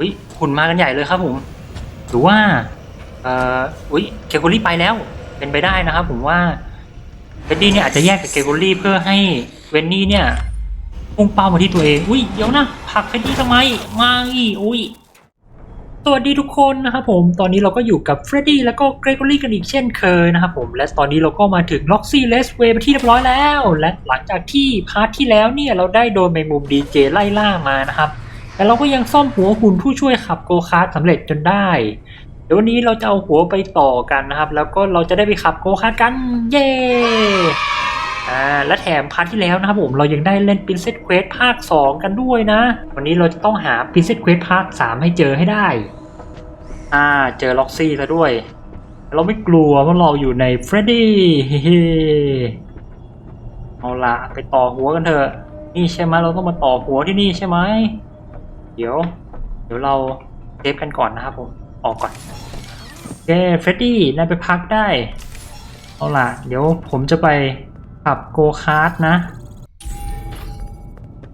อุ้ยหุ่นมากันใหญ่เลยครับผม หรือว่าเอ่ออุ้ยเกโกลี่ไปแล้ว เป็นไปได้นะครับผมว่าเวนดี้เนี่ยอาจจะแยกกับเกโกลี่เพื่อให้เวนนี่เนี่ยพุ่งเป้ามาที่ตัวเอง อุ้ยเดี๋ยวนะผักเวนดี้ทำไมมาอีอุ้ยสวัสดีทุกคนนะครับผม ตอนนี้เราก็อยู่กับเฟรดดี้แล้วก็เกรกอรี่กันอีกเช่นเคยนะครับผม และตอนนี้เราก็มาถึงล็อกซี่เลสเวย์ไปที่เรียบร้อยแล้ว และหลังจากที่พาร์ทที่แล้วเนี่ยเราได้โดนแมงมุมดีเจไล่ล่ามานะครับ แต่เราก็ยังซ่อมหัวหุ่นผู้ช่วยขับโกคาร์ทสำเร็จจนได้ เดี๋ยววันนี้เราจะเอาหัวไปต่อกันนะครับ แล้วก็เราจะได้ไปขับโกคาร์ทกันเย้อ่าและแถมพาร์ทที่แล้วนะครับผมเรายังได้เล่น Princess Quest ภาค 2 กันด้วยนะ วันนี้เราจะต้องหา Princess Quest ภาค 3 ให้เจอให้ได้ อ่าเจอล็อกซี่แล้วด้วย เราไม่กลัวว่าเราอยู่ในเฟรดดี้เฮ้เอาละไปต่อหัวกันเถอะนี่ใช่ไหมเราต้องมาต่อหัวที่นี่ใช่ไหม เดี๋ยว เดี๋ยวเราเซฟกันก่อนนะครับผม ออกก่อนโอเคเฟรดดี้นายไปพักได้ เอาล่ะ เดี๋ยวผมจะไปขับโกคาร์ทนะ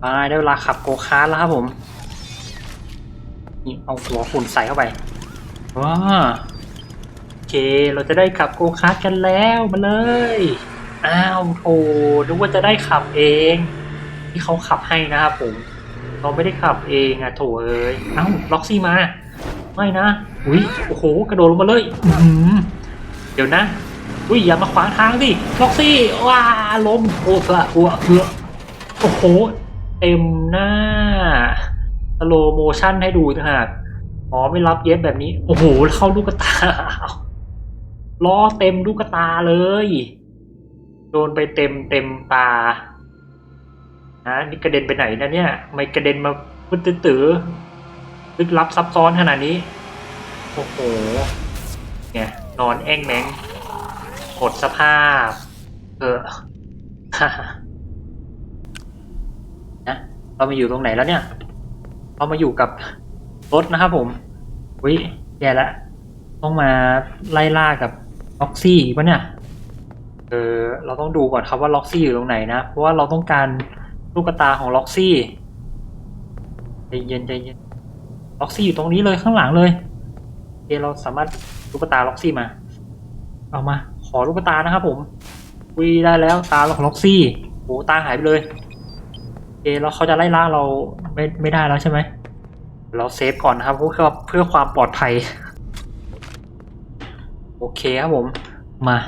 ไปได้เวลาขับโกคาร์ทแล้วครับผม นี่เอาหัวฝุ่นใส่เข้าไปว้าโอเค เราจะได้ขับโกคาร์ทกันแล้วมาเลย อ้าวโถนึกว่าจะได้ขับเอง ที่เขาขับให้นะครับผม เราไม่ได้ขับเองอะโถเอ้ยเอ้าล็อกซี่มา ไม่นะ อุ้ยโอ้โห กระโดดลงมาเลยอือหือเดี๋ยวนะ อุ้ยอย่ามาขวางทางสิล็อกซี่ว้าล้มโอ้พระอ้วเพื่อโอ้โห เต็มหน้าสโลโมชั่นให้ดูต่างหอ๋อไม่รับเย็บแบบนี้ โอ้โห เข้าลูกตาล้อเต็มลูกตาเลย โดนไปเต็มเต็มตา นะนี่กระเด็นไปไหนนะเนี่ยไม่กระเด็นมาพึ่ตื้อตื้อลึกลับซับซ้อนขนาดนี้ โอ้โหเนี่ยนอนแอ่งแมงหดสภาพ เออนะเรามาอยู่ตรงไหนแล้วเนี่ย เรามาอยู่กับรถนะครับผมวิแย่ละต้องมาไล่ล่ากับล็อกซี่ปะเนี่ย เออ เราต้องดูก่อนครับว่าล็อกซี่อยู่ตรงไหนนะ เพราะว่าเราต้องการ ลูกตาของล็อกซี่ใจเย็นใจเย็นล็อกซี่อยู่ตรงนี้เลยข้างหลังเลยโอเราสามารถลูกตาล็อกซี่มา เอามา ขอลูกตานะครับผมวีได้แล้วตาของล็อกซี่โหตาหายไปเลยโอเคแล้วเขาจะไล่ล่าเราไม่ไม่ได้แล้วใช่ไหมเราเซฟก่อนนะครับเพื่อเพื่อความปลอดภัย โอเคครับผมมา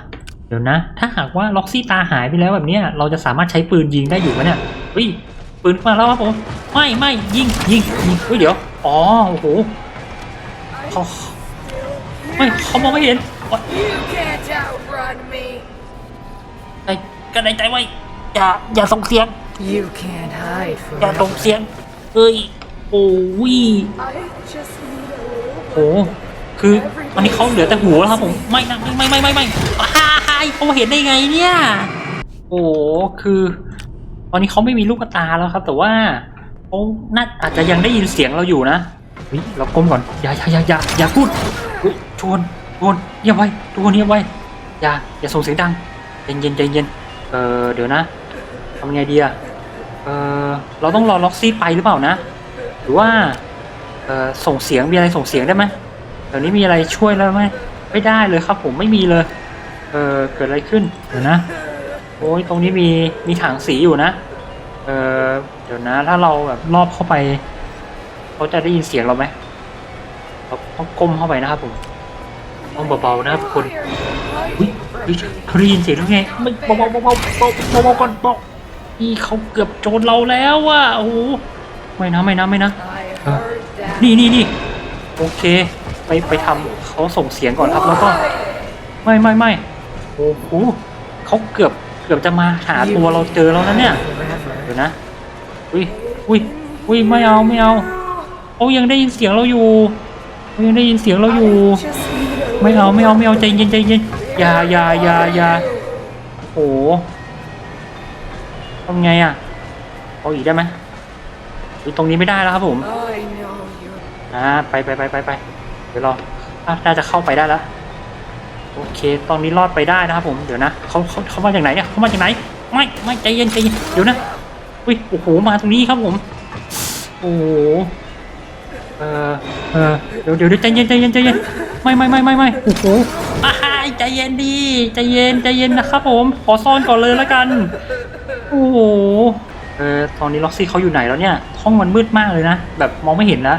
เดี๋ยวนะ ถ้าหากว่าล็อกซี่ตาหายไปแล้วแบบนี้เราจะสามารถใช้ปืนยิงได้อยู่ไหมเนี่ย ฮ้ยปืนมาแล้วครับผมไม่ไม่ยิงยิงยิงเฮ้ยเดี๋ยวอ๋อโอ้โหเขาไม่เขามองไม่เห็น You can't outrun me. ใจกันในใจไว้อย่าอย่าส่งเสียง You can't hide อย่า forever. ส่งเสียงเอ้ยโอ้ย I just need a little โอ้คือตอนนี้เขาเหลือแต่หัวแล้วครับผมไม่นะไม่ไม่ไม่ไม่ไม่ฮ่าฮ่าเขาเห็นได้ไงเนี่ยโอ้คือ ตอนนี้เขาไม่มีลูกตาแล้วครับ แต่ว่าเขาน่าอาจจะยังได้ยินเสียงเราอยู่นะเฮ้ยเราก้มก่อนอย่าอย่าอย่าอย่าอย่าพูดชวนชวนเงียบไว้ทุกคนเงียบไว้อย่าอย่าส่งเสียงดังใจเย็นใจเย็นเออเดี๋ยวนะทำไงดีอะเออเราต้องรอล็อกซี่ไปหรือเปล่านะ หรือว่าเออส่งเสียงมีอะไรส่งเสียงได้ไหมเดี๋ยวนี้มีอะไรช่วยแล้วไหมไม่ได้เลยครับผมไม่มีเลย เออเกิดอะไรขึ้นเดี๋ยวนะ โอ้ยตรงนี้มีมีถังสีอยู่นะ เออเดี๋ยวนะ ถ้าเราแบบรอบเข้าไปเขาจะได้ยินเสียงเราไหมเราต้องก้มเข้าไปนะครับผมต้องเบาๆนะครับทุกคนอุ้ยอุ้ยเขาได้ยินเสียงแล้วไงไม่เบาๆเบาๆเบาๆเบาๆก่อนเบานี่เขาเกือบโจรเราแล้วว่ะโอ้โหไม่นะไม่นะไม่นะนี่นี่นี่โอเค ไปไปทำเขาส่งเสียงก่อนครับแล้วก็ ไม่ไม่ไม่โอ้โหเขาเกือบ กือบจะมาหาตัวเราเจอแล้วนะเนี่ย Forever. เดี๋ยวนะอุ้ยอุ้ยอุ้ยไม่เอาไม่เอาเขายังได้ยินเสียงเราอยู่เขายังได้ยินเสียงเราอยู่ I just need a ไม่เอาไม่เอาไม่เอาใจเย็นใจเย็นอย่าอย่าอย่าอย่าโอ้โหทำไงอะเอาอีกได้ไหมอุ๊ยตรงนี้ไม่ได้แล้วครับผม I know you're อ่าไปไปไปไปไปเดี๋ยวรออะน่าจะเข้าไปได้แล้ว โอเค ตอนนี้รอดไปได้นะครับผม เดี๋ยวนะเขาเขาเขามาจากไหนเนี่ยเขามาจากไหน ไม่ ไม่ใจเย็นใจเย็น เดี๋ยวนะ อุ้ย โอ้โห มาตรงนี้ครับผม โอ้โห เออเออเดี๋ยวเดี๋ยวใจเย็นใจเย็นใจเย็น ไม่ไม่ไม่ไม่ไม่โอ้โหอ่าใจเย็นดีใจเย็นใจเย็นนะครับผม ขอซ่อนก่อนเลยแล้วกัน โอ้โห เออ ตอนนี้ล็อกซี่เขาอยู่ไหนแล้วเนี่ย ห้องมันมืดมากเลยนะ แบบมองไม่เห็นแล้ว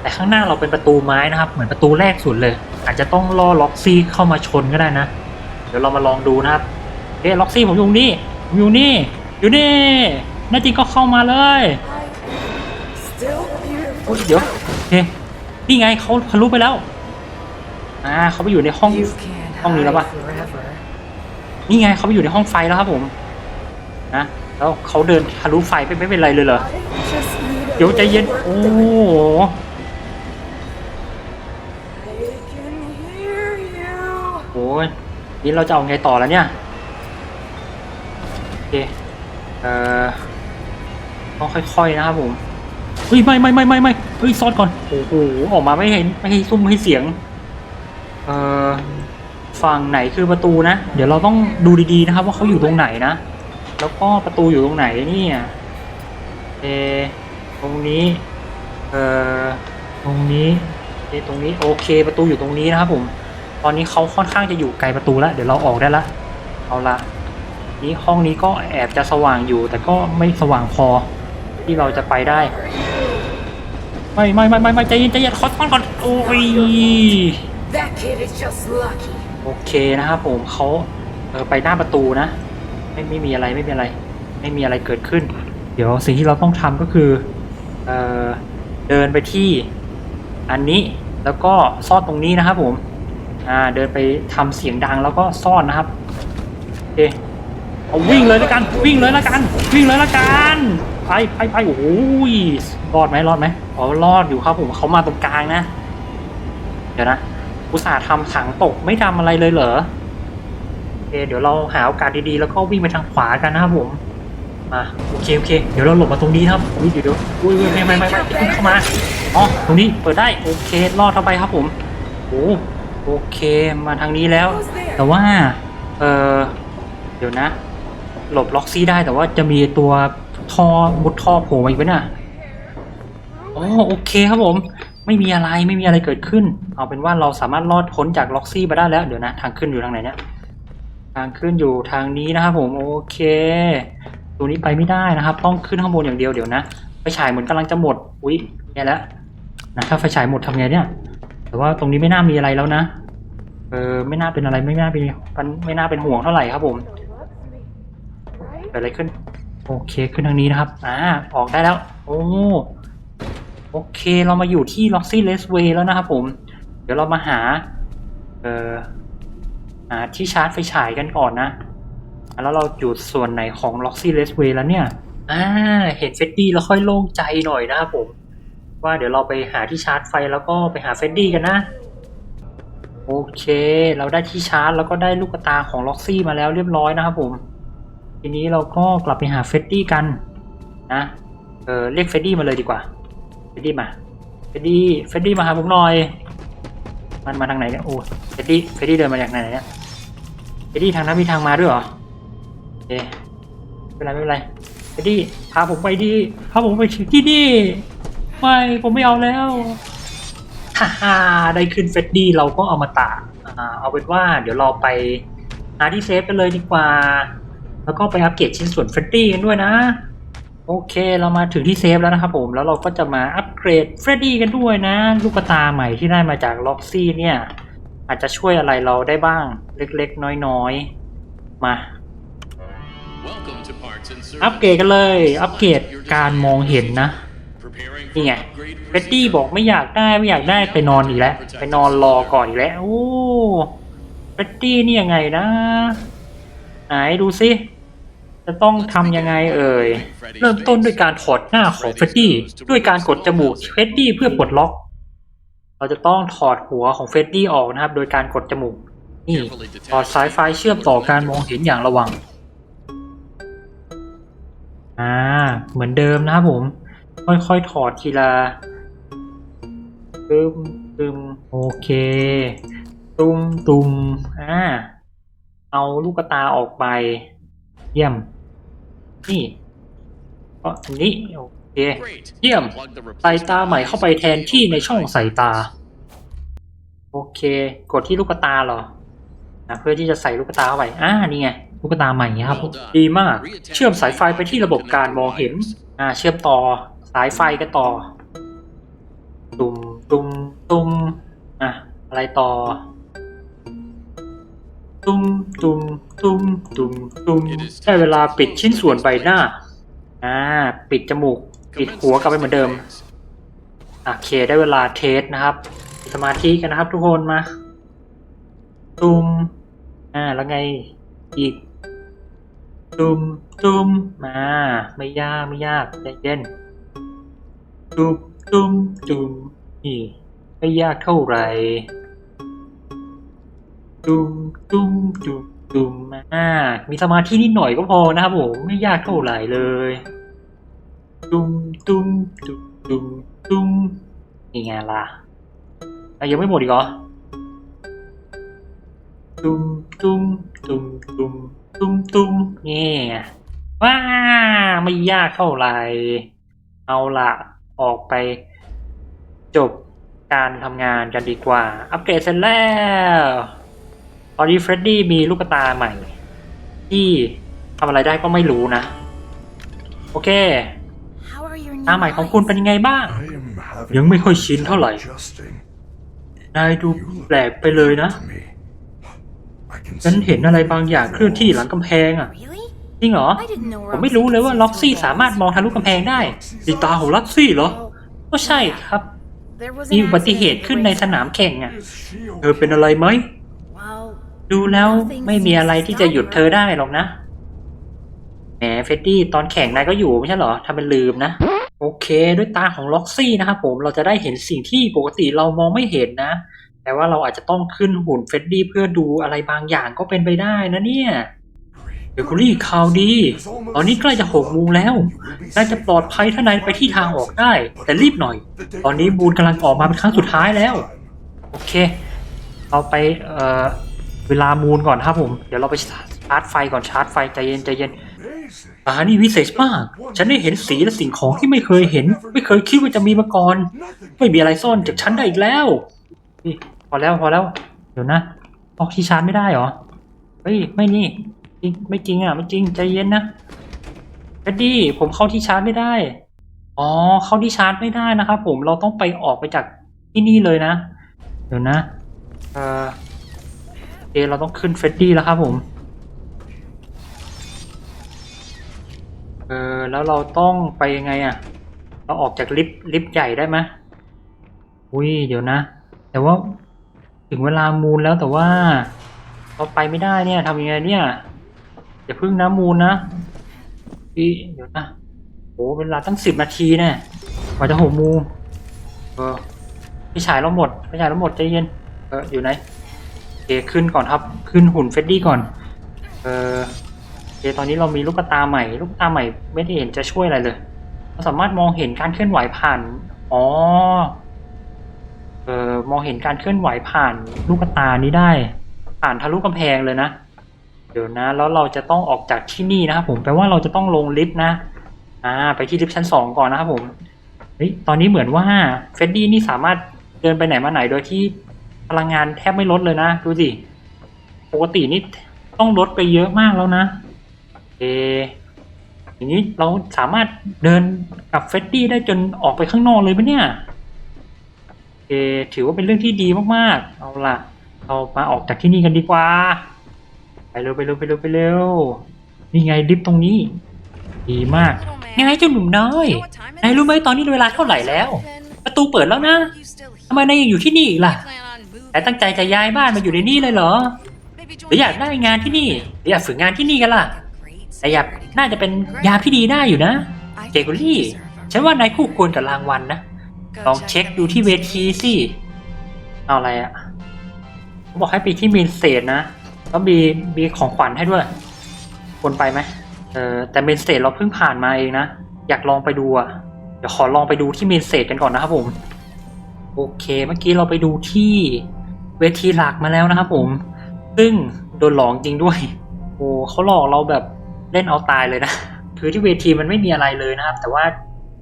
แต่ข้างหน้าเราเป็นประตูไม้นะครับ เหมือนประตูแรกสุดเลย อาจจะต้องล่อล็อกซี่เข้ามาชนก็ได้นะ เดี๋ยวเรามาลองดูนะครับเฮ้ยล็อกซี่ผมอยู่นี่ผมอยู่นี่ อยู่นี่แน่จริงก็เข้ามาเลย I am still โอ้ย beautiful. เดี๋ยวโอเคนี่ไงเขาทะลุไปแล้วอ่าเขาไปอยู่ในห้อง You can't ห้องนี้แล้วปะ hide forever. นี่ไงเขาไปอยู่ในห้องไฟแล้วครับผมนะแล้วเขาเดินทะลุไฟไปไม่เป็นไรเลยเหรอ I just need a เดี๋ยวใจเย็น little โอ้ ยนี่เราจะเอาไงต่อแล้วเนี่ย โอเค เอ่อต้องค่อยๆนะครับผมเฮ้ยไม่ไม่ไม่ไม่ไม่เฮ้ยซ่อนก่อนโอ้โหออกมาไม่เห็นไม่ให้ซุ่มไม่ให้เสียง เอ่อฝั่งไหนคือประตูนะ เดี๋ยวเราต้องดูดีๆนะครับ ว่าเขาอยู่ตรงไหนนะ แล้วก็ประตูอยู่ตรงไหนเนี่ยเออตรงนี้ เอ่อตรงนี้เอะตรงนี้โอเค ประตูอยู่ตรงนี้นะครับผม ตอนนี้เขาค่อนข้างจะอยู่ไกลประตูแล้วเดี๋ยวเราออกได้ละเอาละนี่ห้องนี้ก็แอบจะสว่างอยู่ แต่ก็ไม่สว่างพอที่เราจะไปได้ไม่ไม่ไม่ไม่ไม่ใจเย็นใจเย็นขอซ่อนก่อนโอ้ย That kid is just lucky. โอเคนะครับผมเขาเออไปหน้าประตูนะ ไม่ไม่มีอะไรไม่มีอะไร ไม่มีอะไรเกิดขึ้น เดี๋ยวสิ่งที่เราต้องทำก็คือเออเดินไปที่อันนี้แล้วก็ซ่อนตรงนี้นะครับผม อ่าเดินไปทำเสียงดังแล้วก็ซ่อนนะครับโอเคเอาวิ่งเลยล้วกันวิ่งเลยล้วกันวิ่งเลยล้วกันไปไปไปโอ้โหรอดไหมรอดไหมอ๋อรอดอยู่ครับผมเขามาตรงกลางนะ เดี๋ยวนะอุตส่าห์ทำถังตกไม่ทำอะไรเลยเหรอโอเคเดี๋ยวเราหาโอกาสดีๆ แล้วก็วิ่งไปทางขวากันนะครับผม มาโอเคโอเค เดี๋ยวเราหลบมาตรงนี้ครับอุ้ยเดี๋ยวเดี๋ยวอุ้ยอุ้ยไม่ไม่ไม่ไม่อย่าเพิ่งเข้ามา อ๋อ ตรงนี้เปิดได้ โอเค รอดเข้าไปครับผม โอ้ โอเคมาทางนี้แล้ว Who's there? แต่ว่า เออเดี๋ยวนะ หลบล็อกซี่ได้แต่ว่าจะมีตัวท่อมุดท่อโผล่มาอีกไหมน่ะอ๋อโอเคครับผม ไม่มีอะไรไม่มีอะไรเกิดขึ้น เอาเป็นว่าเราสามารถรอดพ้นจากล็อกซี่มาได้แล้วเดี๋ยวนะทางขึ้นอยู่ทางไหนเนี่ยทางขึ้นอยู่ทางนี้นะครับผมโอเค ตัวนี้ไปไม่ได้นะครับ ต้องขึ้นข้างบนอย่างเดียวเดี๋ยวนะไฟฉายเหมือนกำลังจะหมดอุ๊ยแย่แล้วนะถ้าไฟฉายหมดทำไงเนี่ย แต่ว่าตรงนี้ไม่น่ามีอะไรแล้วนะ เออไม่น่าเป็นอะไรไม่น่าเป็นมันไม่น่าเป็นห่วงเท่าไหร่ครับผม Right? เกิดอะไรขึ้น โอเคขึ้นทางนี้นะครับ อ่า ออกได้แล้ว โอ้ โอเคเรามาอยู่ที่ Roxy l e s w a y แล้วนะครับผม เดี๋ยวเรามาหา เอ่อหาที่ชาร์จไฟฉายกันก่อนนะ แล้วเราอยู่ส่วนไหนของ Roxy l e s w a y แล้วเนี่ย อ่า เห็นเฟดดี้แล้วค่อยโล่งใจหน่อยนะครับผม ว่าเดี๋ยวเราไปหาที่ชาร์จไฟแล้วก็ไปหาเฟดดี้กันนะ โอเค เราได้ที่ชาร์จแล้วก็ได้ลูกตาของ Roxy มาแล้วเรียบร้อยนะครับผม ทีนี้เราก็กลับไปหาเฟดดี้กันนะเออเรียกเฟดดี้มาเลยดีกว่าเฟดดี้มาเฟดดี้เฟดดี้มาหาผมหน่อย มันมาทางไหนเนี่ยโอ้เฟดดี้เฟดดี้เดินมาจากไหนเนี่ยเฟดดี้ทางนั้นมีทางมาด้วยเหรอโอเคไม่เป็นไรไม่เป็นไรเฟดดี้พาผมไปดีพาผมไปถึงที่นี่ ไม่ผมไม่เอาแล้วฮ่าฮ่าได้ขึ้นเฟดดี้เราก็เอามาตากอ่าเอาเป็นว่าเดี๋ยวเราไปหาที่เซฟกันเลยดีกว่า แล้วก็ไปอัปเกรดชิ้นส่วนเฟรดดี้กันด้วยนะ โอเคเรามาถึงที่เซฟแล้วนะครับผมแล้วเราก็จะมาอัปเกรดเฟรดดี้กันด้วยนะ ลูกตาใหม่ที่ได้มาจากล็อกซี่เนี่ย อาจจะช่วยอะไรเราได้บ้างเล็กๆ น้อยๆ มาอัปเกรดกันเลย อัปเกรดการมองเห็นนะ นี่ไงเฟรดดี้บอกไม่อยากได้ไม่อยากได้ไปนอนอีกแล้ว ไปนอนรอก่อนอีกแล้ว โอ้เฟรดดี้นี่ยังไงนะไหนดูซิจะต้องทำยังไงเอ่ย เริ่มต้นด้วยการถอดหน้าของเฟรดดี้ด้วยการกดจมูกเฟรดดี้เพื่อปลดล็อก เราจะต้องถอดหัวของเฟรดดี้ออกนะครับ โดยการกดจมูก นี่ถอดสายไฟเชื่อมต่อการมองเห็นอย่างระวัง อ่า เหมือนเดิมนะครับผม ค่อยๆถอดทีละตึมตึมโอเค ตุมตุมอ่าเอาลูกตาออกไป เยี่ยม นี่ก็อันนี้โอเคเคเยี่ยม ใส่ตาใหม่เข้าไปแทนที่ในช่องใส่ตา โอเค กดที่ลูกตาเหรออะเพื่อที่จะใส่ลูกตาเข้าไปอ่านี่ไงลูกตาใหม่ครับ ดีมาก เชื่อมสายไฟไปที่ระบบการมองเห็น อ่า เชื่อมต่อ สายไฟกันต่อ ตุมตุมตุมอะอะไรต่อ ตุมตุมตุมตุมตุมได้เวลาปิดชิ้นส่วนใบหน้า อ่า ปิดจมูก ปิดหัวกลับไปเหมือนเดิมโอเคได้เวลาเทสนะครับ สมาธิกันนะครับทุกคนมา ตุมอ่าแล้วไงอีก ตุมตุมมา ไม่ยากไม่ยากใจเย็น ตุมตุมตุมนี่ไม่ยากเท่าไหร่ตุมตุมตุมตุมอ่ามีสมาธินิดหน่อยก็พอนะครับผมไม่ยากเท่าไหร่เลยตุ้มตุ้มตุ้มตุ้มตุ้มนี่ไงล่ะอะยังไม่หมดอีกเหรอตุ้มตุ้มตุ้มตุ้มตุ้มตุ้มเนี่ไงว้าไม่ยากเท่าไหร่เอาละ ออกไปจบการทำงานกันดีกว่า อัปเกรดเสร็จแล้วตอนนี้เฟรดดี้มีลูกตาใหม่ ที่ทำอะไรได้ก็ไม่รู้นะ โอเคตาใหม่ของคุณเป็นยังไงบ้าง ยังไม่ค่อยชินเท่าไหร่ นายดูแปลกไปเลยนะ ฉันเห็นอะไรบางอย่างเคลื่อนที่หลังกำแพงอะ จริงเหรอ I didn't know ผมไม่รู้เลยว่าล็อกซี่สามารถมองทะลุกำแพงได้ดีตาของล็อกซี่เหรอ ก็ใช่ครับ There was มี an อุบัติเห accident ตุ at the ขึ้นในส race. นามแข่งอะ Is she เธอเป็นอะไรไหม Well, ดูแล้วไม่มีอะไรที่จะหยุดเธอได้หรอกนะ แหมเฟดดี้ตอนแข่งนายก็อยู่ไม่ใช่เหรอทำเป็นลืมนะ โอเค ด้วยตาของล็อกซี่นะครับผม เราจะได้เห็นสิ่งที่ปกติเรามองไม่เห็นนะ แต่ว่าเราอาจจะต้องขึ้นหุ่นเฟดดี้เพื่อดูอะไรบางอย่างก็เป็นไปได้นะเนี่ย เดยวกุลี่ข่าวดี ตอนนี้ใกล้จะหกโมงแล้ว น่าจะปลอดภัยถ้านายไปที่ทางออกได้ แต่รีบหน่อย ตอนนี้บูนกำลังออกมาเป็นครั้งสุดท้ายแล้ว โอเคเราไปเอ่อเวลามูนก่อนครับผม เดี๋ยวเราไปชาร์จไฟก่อนชาร์จไฟใจเย็นใจเย็น Amazing. อ่านีวิเศษมาก ฉันได้เห็นสีและสิ่งของที่ไม่เคยเห็น ไม่เคยคิดว่าจะมีมาก่อน ไม่มีอะไรซ่อนจากฉันได้อีกแล้ว นี่พอแล้วพอแล้ว เดี๋ยวนะออกที่ชาร์จไม่ได้เหรอ เฮ้ย ไม่นี่ จริงไม่จริงอะไม่จริงใจเย็นนะแคดดี้ผมเข้าที่ชาร์จไม่ได้ อ๋อเข้าที่ชาร์จไม่ได้นะครับผมเราต้องไปออกไปจากที่นี่เลยนะ เดี๋ยวนะเออเคเราต้องขึ้นเฟรดดี้แล้วครับผม เออแล้วเราต้องไปยังไงอะ เราออกจากลิฟต์ลิฟต์ใหญ่ได้ไหมอุ้ยเดี๋ยวนะ แต่ว่าถึงเวลามูลแล้วแต่ว่าเราไปไม่ได้เนี่ยทำยังไงเนี่ย อย่าเพึ่งนะมูลนะพี่เดี๋ยวนะโอ้เวลาตั้งสิบนาทีแน่กว่าจะหกโมูเออพี่ชายเราหมดพี่ชายเราหมดใจเย็นเอออยู่ไหนโอเคขึ้นก่อนครับ ขึ้นหุ่นเฟดดี้ก่อน เออโอเคตอนนี้เรามีลูกตาใหม่ ลูกตาใหม่ ไม่ได้เห็นจะช่วยอะไรเลยเราสามารถมองเห็นการเคลื่อนไหวผ่าน อ๋อ เอ่อมองเห็นการเคลื่อนไหวผ่านลูกตานี้ได้ ผ่านทะลุกำแพงเลยนะ เดี๋ยวนะ แล้วเราจะต้องออกจากที่นี่นะครับผมแปลว่าเราจะต้องลงลิฟต์นะ อ่า ไปที่ลิฟต์ชั้นสองก่อนนะครับผมเฮ้ยตอนนี้เหมือนว่าเฟดดี้นี่สามารถเดินไปไหนมาไหนโดยที่พลังงานแทบไม่ลดเลยนะ ดูสิ ปกตินี่ต้องลดไปเยอะมากแล้วนะเออย่างนี้เราสามารถเดินกับเฟดดี้ได้จนออกไปข้างนอกเลยปะเนี่ยเออถือว่าเป็นเรื่องที่ดีมากๆ เอาล่ะ เรามาออกจากที่นี่กันดีกว่า ไปเร็วไปเร็วไปเร็วไปเร็วนี่ไงลิฟต์ตรงนี้ ดีมาก ยังไงเจ้าหนุ่มน้อยนายรู้ไหมตอนนี้เวลาเท่าไหร่แล้ว ประตูเปิดแล้วนะทำไมนายยังอยู่ที่นี่อีกล่ะนายตั้งใจจะย้ายบ้านมาอยู่ในนี่เลยเหรอหรืออยากได้งานที่นี่หรืออยากฝึกงานที่นี่กันล่ะแต่อยากน่าจะเป็นยาที่ดีได้อยู่นะเจกุลี่ฉันว่านายคู่ควรกับรางวัลนะลองเช็คดูที่เวทีสิเอาอะไรอะเขาบอกให้ไปที่เมนสเตจนะ แล้วมีมีของขวัญให้ด้วยควรไปไหมเออแต่เมนเตจเราเพิ่งผ่านมาเองนะ อยากลองไปดูอะเดี๋ยวขอลองไปดูที่เมนเตจกันก่อนนะครับผม โอเค เมื่อกี้เราไปดูที่เวทีหลักมาแล้วนะครับผม ซึ่งโดนหลอกจริงด้วย โอ้เขาหลอกเราแบบเล่นเอาตายเลยนะ คือที่เวทีมันไม่มีอะไรเลยนะครับ แต่ว่า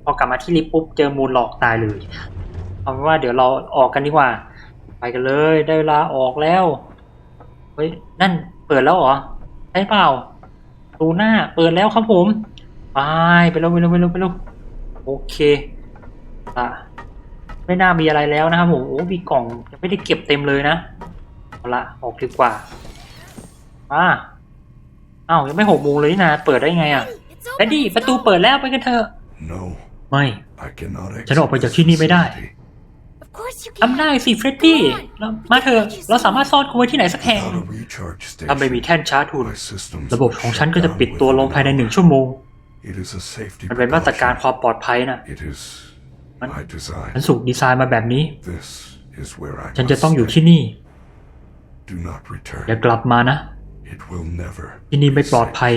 พอกลับมาที่ลิฟต์ปุ๊บเจอมูลหลอกตายเลยเอาเป็นว่าเดี๋ยวเราออกกันดีกว่า ไปกันเลย ได้เวลาออกแล้ว ฮ้ย นั่นเปิดแล้วเหรอ ใช่เปล่าประตูหน้าเปิดแล้วครับผม ไปไปเร็วไปเร็วไปเร็วไปเร็วโอเคอะไม่น่ามีอะไรแล้วนะครับผมโอ้มีกล่องยังไม่ได้เก็บเต็มเลยนะเอาละออกดีกว่าอ่าอ้าวยังไม่หกโมงเลยนี่นะเปิดได้ไงอะ It's แดด open. ดี้ Let's ประตู go. เปิดแล้วไปกันเถอะ No, ไม่ I cannot exit ฉันออกไปจากที่นี่ไม่ได้ this city ทำได้สิเฟรดดี้เรามาเถอะเราสามารถซ่อนคุณไว้ที่ไหนสักแห่ง Without a recharge ถ้าไม่มี station, แท่นชาร์จทุน my systems ระบบ will ของ shut ฉันก็จะ down ปิดตัวลง within ภายใน an หนึ่ง hour. ชั่วโมง It is a safety มันเป็นมาตรการ precaution. ความปลอดภัยนะ It is มัน my design. ฉันสูกดีไซน์มาแบบนี้ This is where I ฉันจะ must ต้องอยู่ stay. ที่นี่ Do not return. อย่ากลับมานะ It will never ที่นี่ไม่ be ปลอด safe. ภัย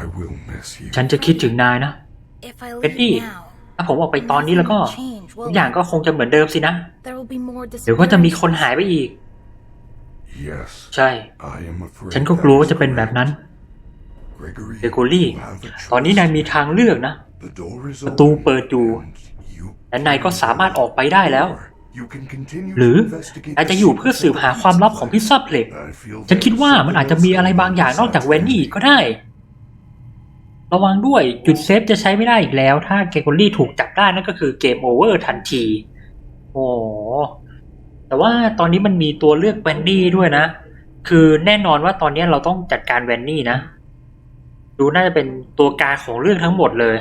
I will miss you. ฉันจะคิดถึงนายนะ If I Betty, leave now, ถ้าผมออกไปตอนนี้แล้วก็ nothing will change, ทุ will กอย่าง it? ก็คงจะเหมือนเดิมสินะ There will be more เดี๋ยวก็จะมีคนหายไปอีก Yes, ใช่ I am afraid ฉันก็กลัวว่าจะเป็นแบบนั้น Gregory, เบโกลี่ you have a ตอนนี้นายมีทางเลือกนะ The door is ประตู open, เปิดอยู่ and you และนายก็สามารถออกไปได้แล้ว You can continue หรือ to investigate นายจะอยู่เพื่อสืบหาความลับของพิซซ่าเพล็ก I feel ฉันคิด very ว่ามันอาจจะมีอะไรบางอย่างนอกจากแวนนี่อีกก็ได้ ระวังด้วยจุดเซฟจะใช้ไม่ได้อีกแล้ว ถ้าเกโกลี่ถูกจับได้นั่นก็คือเกมโอเวอร์ทันที โอ้แต่ว่าตอนนี้มันมีตัวเลือกแวนนี่ด้วยนะ คือแน่นอนว่าตอนนี้เราต้องจัดการแวนนี่นะ ดูน่าจะเป็นตัวการของเรื่องทั้งหมดเลย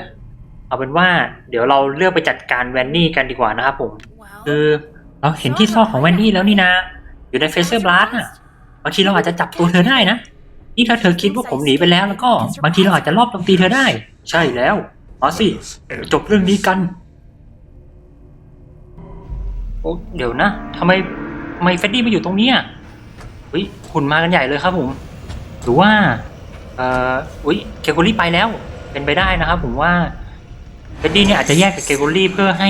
เอาเป็นว่าเดี๋ยวเราเลือกไปจัดการแวนนี่กันดีกว่านะครับผม Well, คือเราเห็นที่ซ่อนของแวนนี่แล้วนี่นะ อยู่ในเฟเซอร์บลัสอะบางทีเราอาจจะจับตัวเธอได้นะ นี่ถ้าเธอคิดว่าผมหนีไปแล้วแล้วก็บางทีเราอาจจะรอบโจมตีเธอได้ ใช่แล้วมาสิจบเรื่องนี้กันโอ้เดี๋ยวนะทำไมทำไมเฟดดี้มาอยู่ตรงนี้ยอุ้ยหุ่นมากันใหญ่เลยครับผมหรือว่าเอ่ออุ้ยเกโกลี่ไปแล้ว เป็นไปได้นะครับผมว่าเฟดดี้เนี่ยอาจจะแยกกับเกโกลี่เพื่อให้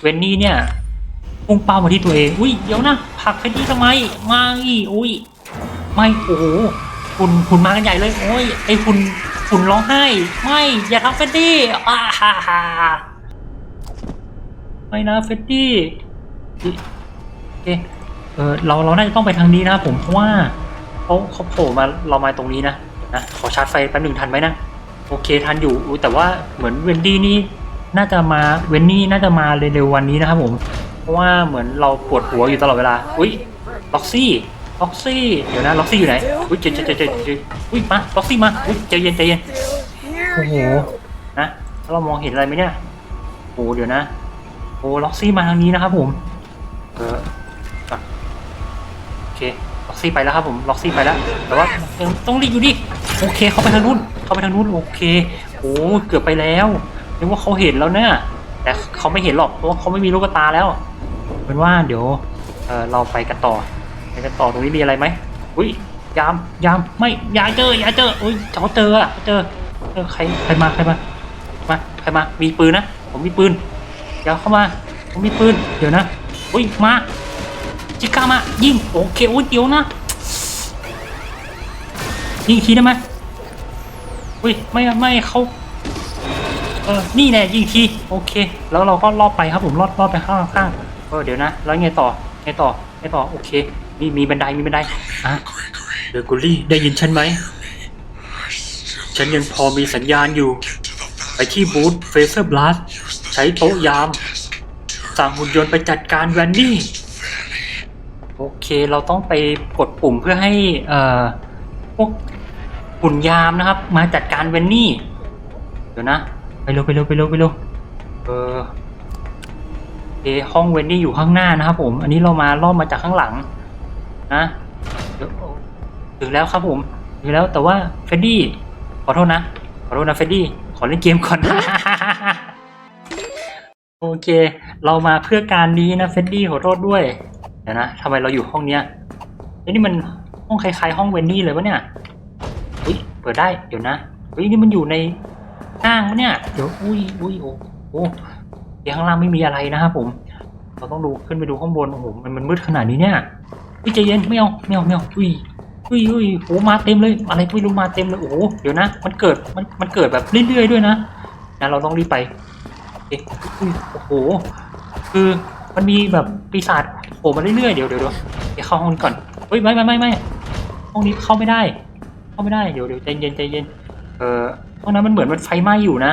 เวนนี่เนี่ยพุ่งเป้ามาที่ตัวเอง อุ้ย เดี๋ยวนะผักเฟดดี้ทำไมมาอีอุ้ย ไม่ โอ้โห หุ่นหุ่นมากันใหญ่เลย โอ้ย ไอหุ่นหุ่นร้องไห้ ไม่ อย่าทำเฟดดี้อ้าฮ่าฮ่าไม่นะเฟดดี้อุ๊ยโอเคเออเราเราน่าจะต้องไปทางนี้นะผมเพราะว่าเขาเขาโผล่มาเรามาตรงนี้นะนะขอชาร์จไฟแป๊บหนึ่งทันไหมนะโอเคทันอยู่แต่ว่าเหมือนเวนดี้นี่น่าจะมาเวนนี่น่าจะมาเร็วๆวันนี้นะครับผม เพราะว่าเหมือนเราปวดหัวอยู่ตลอดเวลา อุ้ยล็อกซี่ ล็อกซี่ เดี๋ยวนะล็อกซี่อยู่ไหน อุ้ยเจเจเจเจเจอุ้ยมาล็อกซี่มา อุ้ยใจเย็นใจเย็น โอ้โห นะแล้วเรามองเห็นอะไรไหมเนี่ยโอ้เดี๋ยวนะ โอ้ล็อกซี่มาทางนี้นะครับผม เออก่อนโอเค ล็อกซี่ไปแล้วครับผม ล็อกซี่ไปแล้ว แต่ว่ายังต้องรีบอยู่ดิ โอเค เขาไปทางนู้น เขาไปทางนู้น โอเค โอ้เกือบไปแล้วนึกว่าเขาเห็นแล้วเนี่ย แต่เขาไม่เห็นหรอก เพราะว่าเขาไม่มีลูกตาแล้วเป็นว่าเดี๋ยว เออเราไปกันต่อ ไปกันต่อตรงนี้มีอะไรไหมอุ้ยยามยามไม่ยาเจอยาเจออุ้ยเขาเจออะเจอเออใครใครมาใครมามาใครมามีปืนนะผมมีปืนอย่าเข้ามาผมมีปืนเดี๋ยวนะอุ้ยมาจิก้ามายิงโอเคอุ้ยเดี๋ยวนะยิงอีกทีได้ไหมอุ้ยไม่ไม่เขาเออนี่แน่ยิงอีกทีโอเค แล้วเราก็ลอบไปครับผมลอดลอดไปข้างข้างเออเดี๋ยวนะ แล้วไงต่อไงต่อไงต่อโอเค มีมีบันไดมีบันไดอะเดอร์กุลี่ได้ยินฉันไหม ฉันยังพอมีสัญญาณอยู่ ไปที่บูธเฟเซอร์บลัสใช้โต๊ะยาม สั่งหุ่นยนต์ไปจัดการแวนนี่โอเคเราต้องไปกดปุ่มเพื่อให้เอ่อพวกหุ่นยามนะครับ มาจัดการแวนนี่ เดี๋ยวนะ ไปเร็วไปเร็วไปเร็วไปเร็วเออโอเคห้องเวนนี่อยู่ข้างหน้านะครับผม อันนี้เรามาล่อบมาจากข้างหลัง นะถึงแล้วครับผมถึงแล้วแต่ว่าเฟดดี้ขอโทษนะ ขอโทษนะเฟดดี้ขอเล่นเกมก่อน โอเค เรามาเพื่อการนี้นะเฟดดี้ขอโทษด้วยเดี๋ยวนะทำไมเราอยู่ห้องเนี้ยเอ้ยนี่มันห้องคล้ายๆห้องเวนนี่เลยวะเนี่ยอุ้ยเปิดได้เดี๋ยวนะอุ้ยนี่มันอยู่ในห้างปะเนี่ย เดี๋ยวอุ้ยอุ้ยโอ้โหทีข้างล่างไม่มีอะไรนะครับผม เราต้องดูขึ้นไปดูข้างบนโอ้โหมันมันมืดขนาดนี้เนี่ย อุ้ยใจเย็นไม่เอาไม่เอาไม่เอาอุ้ยอุ้ยอุ้ยโอ้มาเต็มเลย อะไรไม่รู้มาเต็มเลยโอ้โหเดี๋ยวนะ มันเกิดมันมันเกิดแบบเรื่อยๆด้วยนะนงั้นเราต้องรีบไปเอ๊ะอุ้ยโอ้โห คือมันมีแบบปีศาจโผล่มาเรื่อยๆเดี๋ยวเดี๋ยวเดี๋ยวเดี๋ยวเข้าห้องนี้ก่อนเฮ้ยไม่ไม่ไม่ไม่ห้องนี้เข้าไม่ได้ เข้าไม่ได้เดี๋ยวเดี๋ยวใจเย็นใจเย็นเออห้องนั้นมันเหมือนมันไฟไหม้อยู่นะ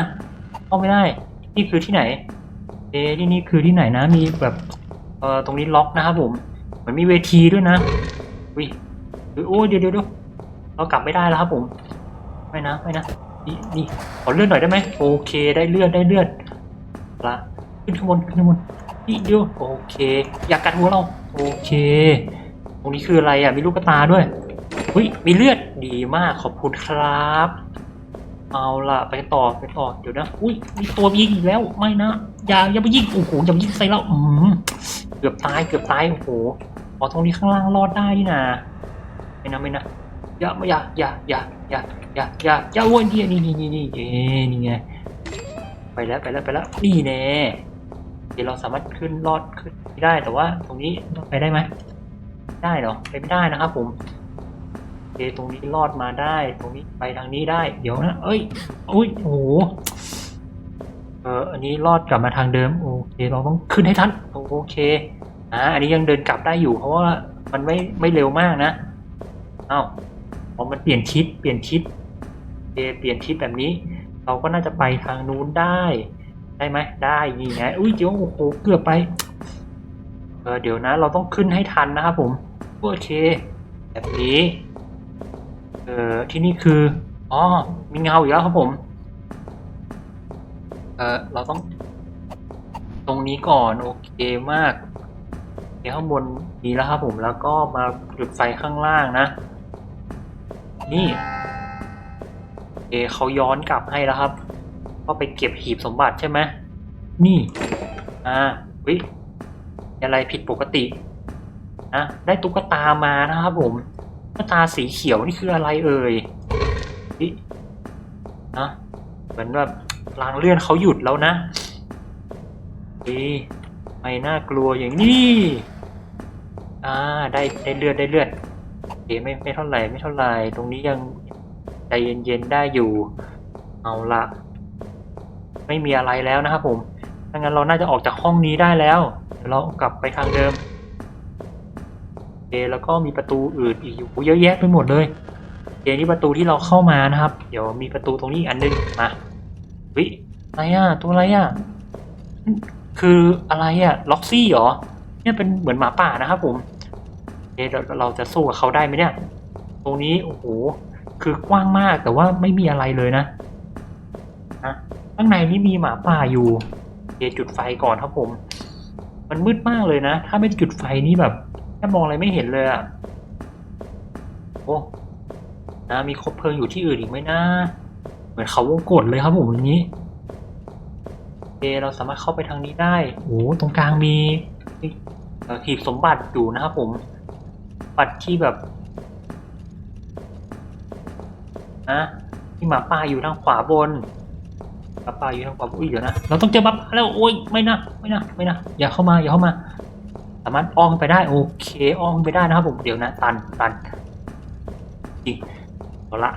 เข้าไม่ได้ นี่คือที่ไหน เอ๊ะที่นี่คือที่ไหนนะ มีแบบเออตรงนี้ล็อกนะครับผม มือนมีเวทีด้วยนะอุ้ยโอ้ยเดี๋ยวเดี๋ยวเดียวเรากลับไม่ได้แล้วครับผม ไม่นะไม่นะนี่นี่ขอเลื่อนหน่อยได้ไหมโอเคได้เลื่อนได้เลื่อนละขึ้นข้างบนขึ้นข้างบนนี่เดียวโอเค อยากกัดหัวเรา โอเค ตรงนี้คืออะไรอะมีลูกตาด้วยอุ้ยมีเลือดดีมากขอบคุณครับ เอาล่ะไปต่อไปต่อเดี๋ยวนะอุ้ยมีตัวยิงอีกแล้วไม่นะอย่าอย่าไปยิงโอ้โหอย่าไปยิงใส่เราอืมเกือบตายเกือบตายโอ้โห อ๋อตรงนี้ข้างล่างรอดได้นี่นะไม่นะไม่นะอย่าไม่อย่าอย่าอย่าอย่าอย่าอย่าอย่าวนที่นี่นี่นี่นี่เอ๊นี่ไงไปแล้วไปแล้วไปแล้วนี่แน่เดี๋ยวเราสามารถขึ้นรอดขึ้นได้แต่ว่า ตรงนี้ไปได้ไหมได้หรอไปไม่ได้นะครับ ผมเอตรงนี้รอดมาได้ ตรงนี้ไปทางนี้ได้ เดี๋ยวนะเอ้ยอุ้ยโอ้โหเอออันนี้รอดกลับมาทางเดิมโอเค เราต้องขึ้นให้ทันโอเค อ่าอันนี้ยังเดินกลับได้อยู่เพราะว่ามันไม่ไม่เร็วมากนะเอ้าพอมันเปลี่ยนทิศเปลี่ยนทิศโอเปลี่ยนทิศแบบนี้ เราก็น่าจะไปทางนู้นได้ ได้ไหมได้นี่ไงอุ้ยเดี๋ยวโอ้โหเกือบไปเออเดี๋ยวนะ เราต้องขึ้นให้ทันนะครับผมโอเค แบบนี้เออที่นี่คืออ๋อมีเงาอยู่แล้วครับผมเออเราต้อง ตรงนี้ก่อนโอเคมาก เดี๋ยวข้างบนนี้แล้วครับผมแล้วก็มาจุดไฟข้างล่างนะ นี่โอเขาย้อนกลับให้แล้วครับก็ไปเก็บหีบสมบัติใช่ไหมนี่ อ่าวิอะไรผิดปกตินะได้ตุ๊กตามานะครับผมตุ๊กตาสีเขียวนี่คืออะไรเอ่ยนี่นะเหมือนแบบรางเลื่อนเขาหยุดแล้วนะดีไม่น่ากลัวอย่างนี้ อ่าได้ได้เลือดได้เลือดโอเไม่ไม่เท่าไหร่ไม่เท่าไหร่ตรงนี้ยังใจเย็นๆได้อยู่ เอาละไม่มีอะไรแล้วนะครับผมถ้างั้นเราน่าจะออกจากห้องนี้ได้แล้วเดี๋ยวเรากลับไปทางเดิมโอเคแล้วก็มีประตูอื่นอีกอยู่เยอะแยะไปหมดเลยโอนี่ประตูที่เราเข้ามานะครับ เดี๋ยวมีประตูตรงนี้อีกอันหนึงมาวิอะไรอะตัวอะไรอะคืออะไรอะล็อกซี่เหรอเนี่ยเป็นเหมือนหมาป่านะครับผม อเคเราเราจะสู้กับเขาได้ไหมเนี่ย ตรงนี้โอ้โหคือกว้างมากแต่ว่าไม่มีอะไรเลยนะนะข้างในนี่มีหมาป่าอยู่โอเคจุดไฟก่อนครับผม มันมืดมากเลยนะ ถ้าไม่จุดไฟนี่แบบแค่มองอะไรไม่เห็นเลยอะโอ้นะมีคบเพลิงอยู่ที่อื่นอีกไหมนะ เหมือนเขาวงกดเลยครับผมอย่างนี้โอเคเราสามารถเข้าไปทางนี้ได้โอ้ตรงกลางมีหีบสมบัติอยู่นะครับผม บัตรที่แบบนะที่หมาป่าอยู่ทางขวาบนหมาป่าอยู่ทางขวาบนอุ้ยเดี๋ยวนะเราต้องเจอหมาป่าแล้วโอ้ยไม่นะไม่นะไม่นะอย่าเข้ามาอย่าเข้ามาสามารถอ้อมไปได้โอเคอ้อมไปได้นะครับผมเดี๋ยวนะตันตันจริงเอาละ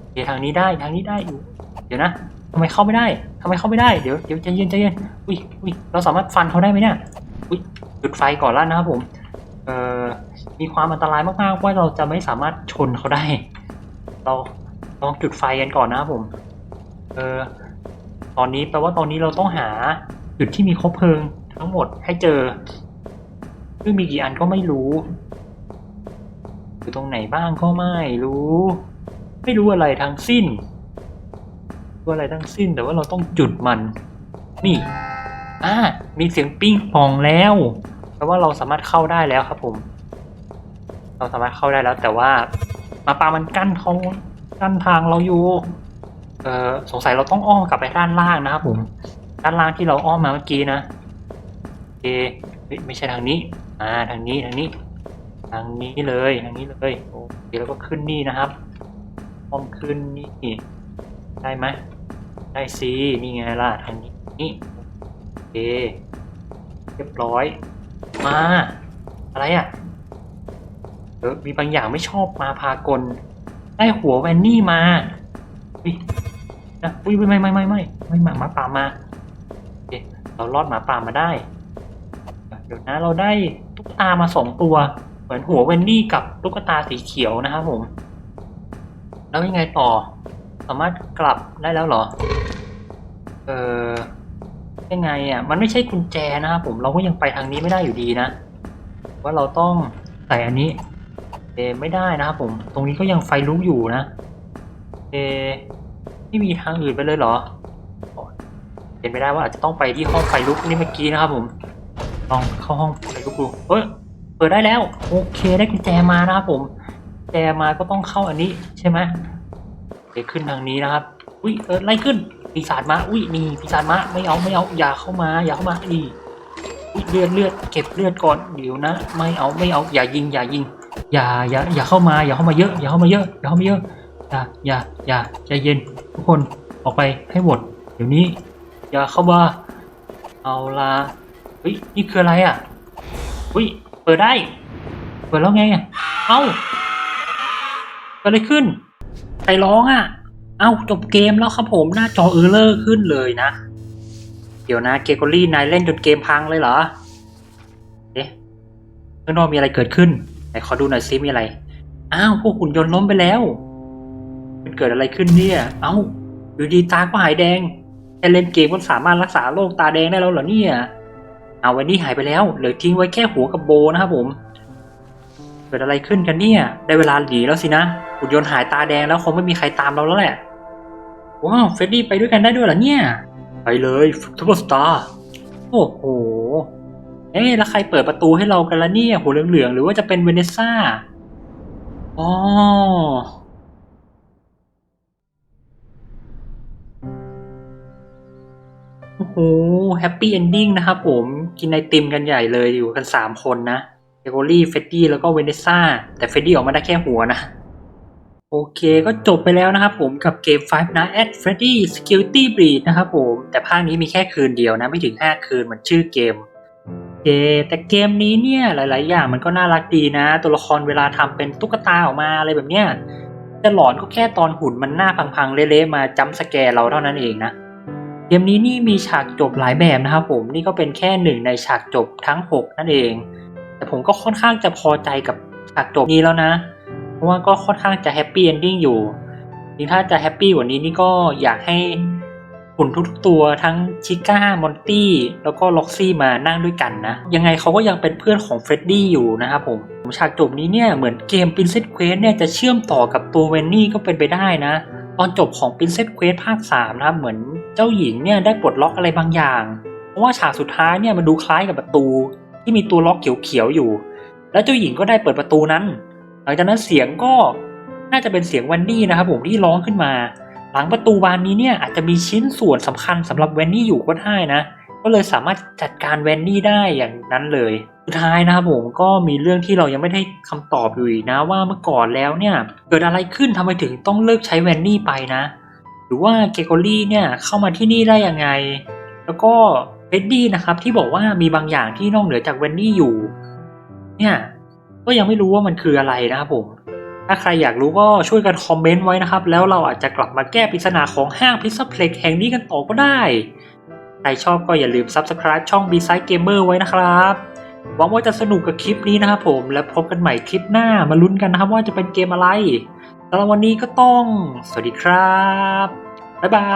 โอเคทางนี้ได้ทางนี้ได้อยู่ เดี๋ยวนะทำไมเข้าไม่ได้ทำไมเข้าไม่ได้เดี๋ยวเดี๋ยวใจเย็นใจเย็นอุ้ยอุ้ยเราสามารถฟันเขาได้ไหมเนี่ยอุ้ยจุดไฟก่อนล้วนะครับผมเอ่อ มีความอันตรายมากๆว่าเราจะไม่สามารถชนเขาได้ เราลองจุดไฟกันก่อนนะครับผม เออ ตอนนี้แปลว่าตอนนี้เราต้องหาจุดที่มีคบเพลิงทั้งหมดให้เจอ ซึ่งมีกี่อันก็ไม่รู้อยู่ตรงไหนบ้างก็ไม่รู้ ไม่รู้อะไรทั้งสิ้นรู้อะไรทั้งสิ้นแต่ว่าเราต้องจุดมัน นี่อ่ามีเสียงปิ้งปองแล้วแปลว่าเราสามารถเข้าได้แล้วครับผม เราสามารถเข้าได้แล้ว แต่ว่าหมาปามันกั้นท้องกั้นทางเราอยู่ เออสงสัยเราต้องอ้อมกลับไปด้านล่างนะครับผม ด้านล่างที่เราอ้อมมาเมื่อกี้นะโอเคไม่ใช่ทางนี้ อ่า ทางนี้ ทางนี้ ทางนี้เลย ทางนี้เลย โอเคแล้วก็ขึ้นนี่นะครับ อ้อมขึ้นนี่ ได้ไหมได้สินี่ไงล่ะ ทางนี้นี่โอเค เรียบร้อย มา อะไรอะ ออมีบางอย่างไม่ชอบมาพากล ได้หัวแวนนี่มาเฮ้ยนะอุ้ยไม่ไม่ไม่ไม่ไม่ไม่หมาหมาป่ามาโอเรารอดหมาป่ามาได้ เดี๋ยวนะเราได้ตุ๊กตามาสองตัว เหมือนหัวเวนนี่กับตุ๊กตาสีเขียวนะครับผม แล้วยังไงต่อ สามารถกลับได้แล้วเหรอ เออยังไงอะ มันไม่ใช่กุญแจนะครับผม เราก็ยังไปทางนี้ไม่ได้อยู่ดีนะ ว่าเราต้องใส่อันนี้ เอไม่ได้นะครับผม ตรงนี้ก็ยังไฟลุกอยู่นะ เอไม่มีทางอื่นไปเลยเหรอ เป็นไปได้ว่าอาจจะต้องไปที่ห้องไฟลุกนี่เมื่อกี้นะครับผม ลองเข้าห้องไฟลุกดูเอ้ย เปิดได้แล้ว โอเคได้กุญแจมานะครับผมแจมาก็ต้องเข้าอันนี้ใช่ไหมเดี๋ยวขึ้นทางนี้นะครับ อุ้ยเออไล่ขึ้นปีศาจมา อุ้ยนี่ปีศาจมาไม่เอาไม่เอาอย่าเข้ามา อย่าเข้ามานี่อุ้ยเลือดเลือดเก็บเลือดก่อนเดี๋ยวนะ ไม่เอาไม่เอาอย่ายิงอย่ายิง อย่าอย่าอย่าเข้ามาอย่าเข้ามาเยอะอย่าเข้ามาเยอะอย่าเข้ามาเยอะอย่าอย่าอย่าใจเย็นทุกคนออกไปให้หมด เดี๋ยวนี้ อย่าเข้ามาเอาละเฮ้ยนี่คืออะไรอะเฮ้ยเปิดได้ เปิดแล้วไงอะเอ้าเกิดอะไรขึ้นใครร้องอะ เอ้าจบเกมแล้วครับผมหน้าจอเออร์เลอร์ขึ้นเลยนะ เดี๋ยวนะเกโกลี่นายเล่นจนเกมพังเลยเหรอเอ๊ะข้างนอกมีอะไรเกิดขึ้น ไหนขอดูหน่อยซิมีอะไร อ้าว พวกหุ่นยนต์ล้มไปแล้ว มันเกิดอะไรขึ้นเนี่ย เอ้า อยู่ดีตาก็หายแดงแค่เล่นเกมก็สามารถรักษาโรคตาแดงได้แล้วเหรอเนี่ย เอาไว้นี่หายไปแล้ว เหลือทิ้งไว้แค่หัวกับโบนะครับผม เกิดอะไรขึ้นกันเนี่ย ได้เวลาหนีแล้วสินะ หุ่นยนต์หายตาแดงแล้วคงไม่มีใครตามเราแล้วแหละ ว้าว เฟรดดี้ไปด้วยกันได้ด้วยเหรอเนี่ย ไปเลยทูเปอสตาร์ โอ้โห เอ๊ะแล้วใครเปิดประตูให้เรากันละเนี่ยหัวเหลืองๆหรือว่าจะเป็นเวเนซ่าอ๋อโอ้โหแฮปปี้เอนดิ้งนะครับผมกินไอติมกันใหญ่เลยอยู่กันสามคนนะเอโกลี่เฟดดี้แล้วก็เวเนซ่าแต่เฟดดี้ออกมาได้แค่หัวนะ โอเคก็จบไปแล้วนะครับผมกับเกม Five Nights at Freddy Security Breach นะครับผม แต่ภาคนี้มีแค่คืนเดียวนะ ไม่ถึง 5 คืนเหมือนชื่อเกม เค แต่เกมนี้เนี่ยหลาย ๆ อย่างมันก็น่ารักดีนะ ตัวละครเวลาทำเป็นตุ๊กตาออกมาอะไรแบบเนี้ยจะหลอนก็แค่ตอนหุ่นมันหน้าพัง ๆ เละๆมาจัมป์สแกร์เราเท่านั้นเองนะเกมนี้นี่มีฉากจบหลายแบบนะครับผมนี่ก็เป็นแค่หนึ่งในฉากจบทั้ง 6 นั่นเอง แต่ผมก็ค่อนข้างจะพอใจกับฉากจบนี้แล้วนะ เพราะว่าก็ค่อนข้างจะแฮปปี้เอนดิ้งอยู่นี่ถ้าจะแฮปปี้กว่านี้นี่ก็อยากให้ หุ่นทุกตัวทั้งชิก้ามอนตี้แล้วก็ล็อกซี่มานั่งด้วยกันนะ ยังไงเขาก็ยังเป็นเพื่อนของเฟรดดี้อยู่นะครับผมฉากจบนี้เนี่ยเหมือนเกม Princess Quest เนี่ยจะเชื่อมต่อกับตัวเวนนี่ก็เป็นไปได้นะ ตอนจบของ Princess Quest ภาค 3 นะครับเหมือนเจ้าหญิงเนี่ยได้ปลดล็อกอะไรบางอย่าง เพราะว่าฉากสุดท้ายเนี่ยมันดูคล้ายกับประตู ที่มีตัวล็อกเขียวๆอยู่ แล้วเจ้าหญิงก็ได้เปิดประตูนั้น หลังจากนั้นเสียงก็น่าจะเป็นเสียงแวนนี่นะครับผมที่ร้องขึ้นมา หลังประตูบานนี้เนี่ยอาจจะมีชิ้นส่วนสำคัญสำหรับแวนนี่อยู่ก็ได้นะ ก็เลยสามารถจัดการแวนนี่ได้อย่างนั้นเลย สุดท้ายนะครับผมก็มีเรื่องที่เรายังไม่ได้คำตอบอยู่นะว่าเมื่อก่อนแล้วเนี่ยเกิดอะไรขึ้นทำไมถึงต้องเลิกใช้แวนนี่ไปนะ หรือว่าเกโกลี่เนี่ยเข้ามาที่นี่ได้ยังไง แล้วก็เฟดดี้นะครับที่บอกว่ามีบางอย่างที่นอกเหนือจากแวนนี่อยู่ เนี่ยก็ยังไม่รู้ว่ามันคืออะไรนะครับผม ถ้าใครอยากรู้ก็ช่วยกันคอมเมนต์ไว้นะครับ แล้วเราอาจจะกลับมาแก้ปริศนาของห้างพิซซ่าเพล็กแห่งนี้กันต่อก็ได้ ใครชอบก็อย่าลืม Subscribe ช่อง b s i d e Gamer ไว้นะครับหวังว่าจะสนุกกับคลิปนี้นะครับผม แล้วพบกันใหม่คลิปหน้ามาลุ้นกันนะครับว่าจะเป็นเกมอะไรสำหรับวันนี้ก็ต้อง สวัสดีครับ บ๊ายบา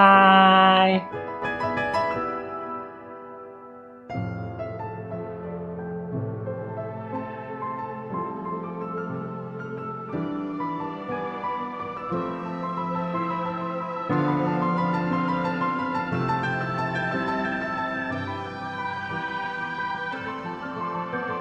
ย